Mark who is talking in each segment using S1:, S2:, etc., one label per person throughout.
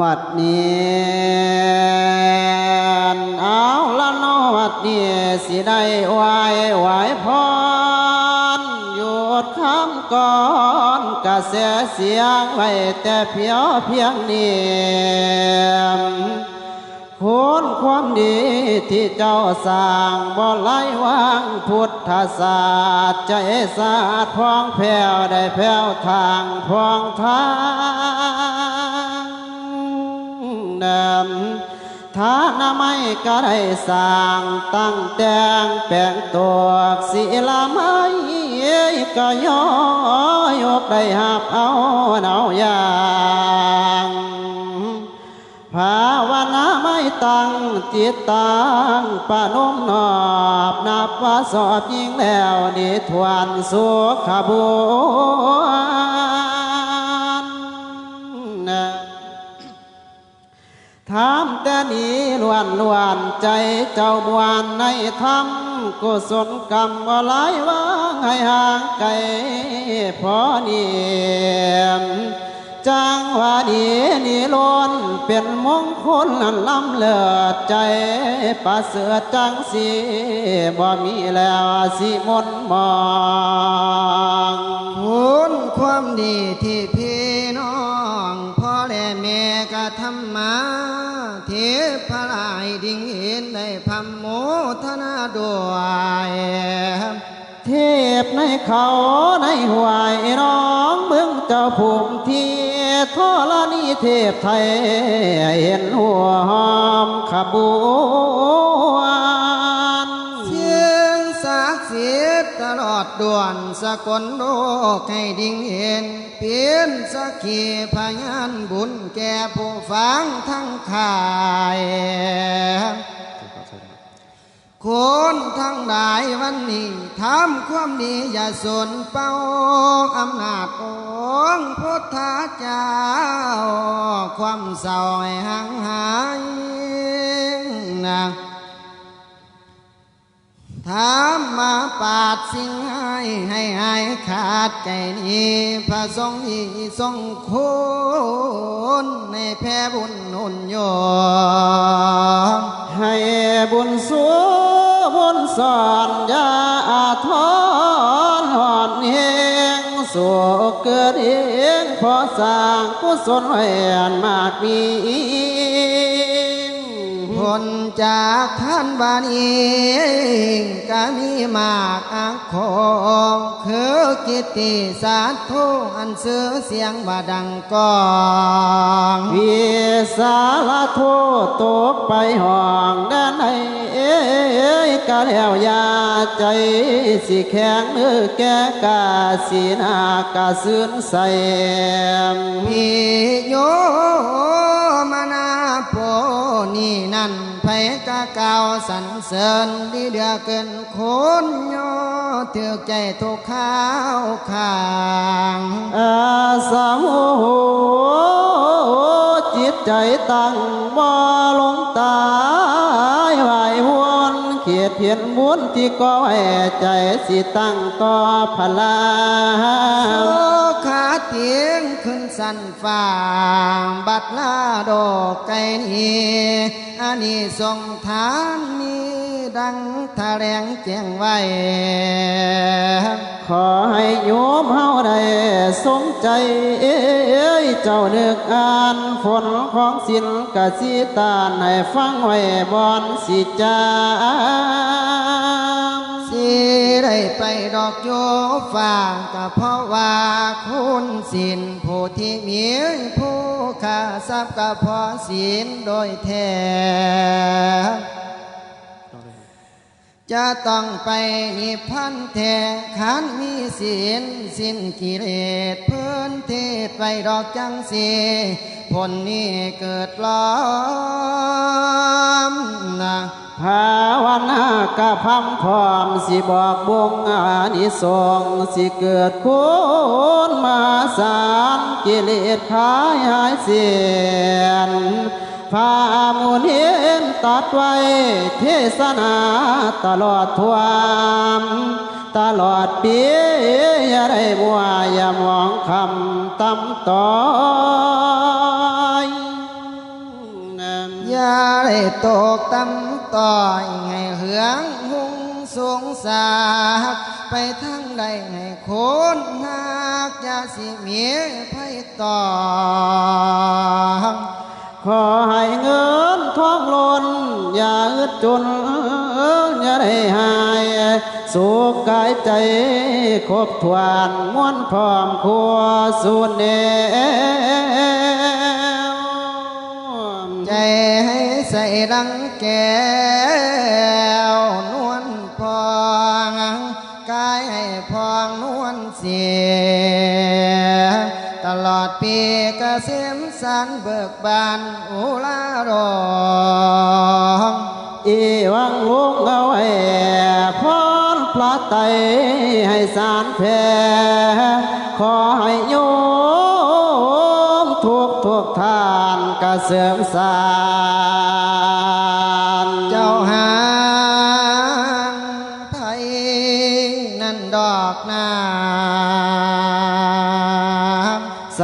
S1: มัดเนียนเอาละนอมัดเนียสิได้ไหวไหวพรหยุดคำก่อนกระแสเสียงไว้แต่เพียวเพียงเนียมคุณความดีที่เจ้าสร้างบ่ไหลวางพุทธศาสตร์ใจสาดพองแผ่วได้แผ่วทางพองทาง เดิมฐานะไม่ก็ได้สร้างตั้งแต่งแปลงตัวศิลาไม้ก็ย่อยกได้หับเอาเนาอย่างภาวนาไม่ตั้งจิตตั้งปะนมนอบนับว่าสอบยิ่งแล้วนิทวนสุขบุญ ถามแต่นี้ล้วนล้วนใจเจ้าบวนในธรรมกุศลกรรมว่าหลายวางให้ห่างไกลพอเนียมจังว่าดีนี่ล้นเป็นมงคลอันล้ำเลิศใจประเสริฐจังสีบ่มีแล้วสิมนมอง
S2: ผลความดีที่พี่น้องพ่อและแม่กระทำมา เทพลายดิ่งเห็นในพัมโมทนาด้วย
S1: เทพในเขาในห่วยน้องเมืองเจ้าภูมิที่ทรณีเทพไทยเห็นหัวหอมขบวน
S2: ทธิ์ตลอดด่วนสกลโลกให้ดิ่งเห็นเปลี่ยนสักขีพยานบุญแก่ผู้ฟังทั้งข่ายคนทั้งหลายวันนี้ทำความดีอย่าสนเป้าอำนาจองพุทธเจ้า ความเศร้าให้ห่างหายนะ ถามมาปาดสิ่งให้ให้หายขาดใจนี้ พระทรงอีทรงคุณในแพ่บุญนุนโยม
S1: ให้บุญสูบุญสอนยาอาทรหอนเฮงสู่เกิดเองพอสร้างกุศลไว้อันมากมี
S2: ลจากท่านบานีก็มีมากอักของคือกิตติสาธุอันเสือเสียงว่าดังกอง
S1: วิสาลโทตกไปห้องด้านในเอ้ยก็แล้วอยาใจสิแข็งเนื้อแก่กาสีนากาสืนใส
S2: พี่โยมานาโป นี่นั่นไผกะเกาวสันเสริญดีเดือเกินคนโยเถือกใจทุกข้าวข้าง
S1: อาสาโหจิตใจตั้งบ่ เขียดเพียนบุญที่ก่อไว้ใจสิตั้งต่อพลา
S2: โอขาเตียงขึ้นสันฟ้าบัดลาดอกไก่นี้อันนี้ทรงทานนี้ดังแถลงแจ้งไว้
S1: ขอให้โยมเฮาได้ สมใจเอ้ยเจ้านึกอ่านฝนของศิลกสิตาให้ฟังไว้บอนสิจาม
S2: สิได้ไปดอกโยฟ้าก็เพราะว่าคุณสินผู้ที่มีผู้ข้าทรัพย์ก็เพราะศีลโดยแท้ จะต้องไปนิพพันแท้ขันมีศีลสิ้นกิเลสเพื่อนเทศไปดอกจังสีผลนี้เกิดล้อมนะ
S1: ภาวนากะพำพร้อมสิบอกบงอานิสงส์สิเกิดคุณมาสารกิเลสขายหายเสียน พามุนีนตัดไว้เทศนาตลอดทวามตลอดปีอย่าได้มัวอย่ามองคำตำต่อย
S2: อย่าได้ตกตำต่อยให้เหืองหุงสงสากไปทั้งใดให้คนนักอย่าสิเมียไผต่อ
S1: ขอให้เงินทองล้นอย่าอึดจนอย่าได้หาย สุขกายใจครบถ้วนม้วนพร้อมครัวสูนเน
S2: ใจให้ใส่ดังแก้วนวลพองกายให้พองนวลเสีย เกษมสันเบิกบานอุลารอง
S1: อีวังลุงเอาไว้พรพระไตให้สารแผ่ขอให้โยมทุกทุกท่านกระเสริมสาร
S2: เจ้าหางไทยนั่นดอกนา
S1: ส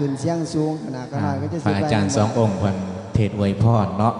S2: ขึ้นเสียงสูงขนาดก็ได้ก็จะ
S3: พระอาจารย์สององค์เพันเทศน์อวยพรเนาะ